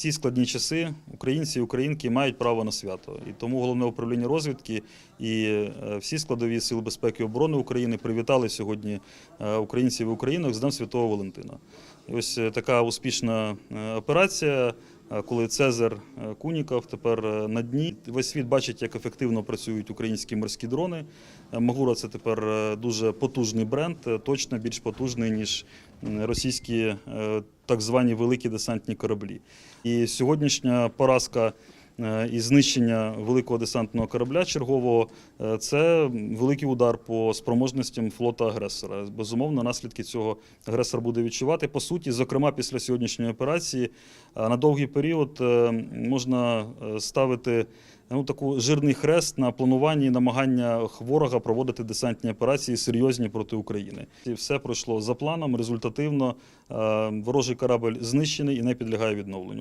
ці складні часи українці і українки мають право на свято. І тому головне управління розвідки і е, всі складові сили безпеки і оборони України привітали сьогодні е, українців і українок з Днем Святого Валентина. І ось е, така успішна операція. Коли Цезар Куніков тепер на дні, весь світ бачить, як ефективно працюють українські морські дрони. Магура це тепер дуже потужний бренд, точно більш потужний ніж російські так звані великі десантні кораблі. І сьогоднішня поразка і знищення великого десантного корабля чергового е, це великий удар по спроможностям флота агресора. Безумовно, наслідки цього агресор буде відчувати. По суті, зокрема, після сьогоднішньої операції е, на довгий період е, можна ставити ну, таку жирний хрест на плануванні і намагання ворога проводити десантні операції серйозні проти України. І все пройшло за планом, результативно. Ворожий корабль знищений і не підлягає відновленню.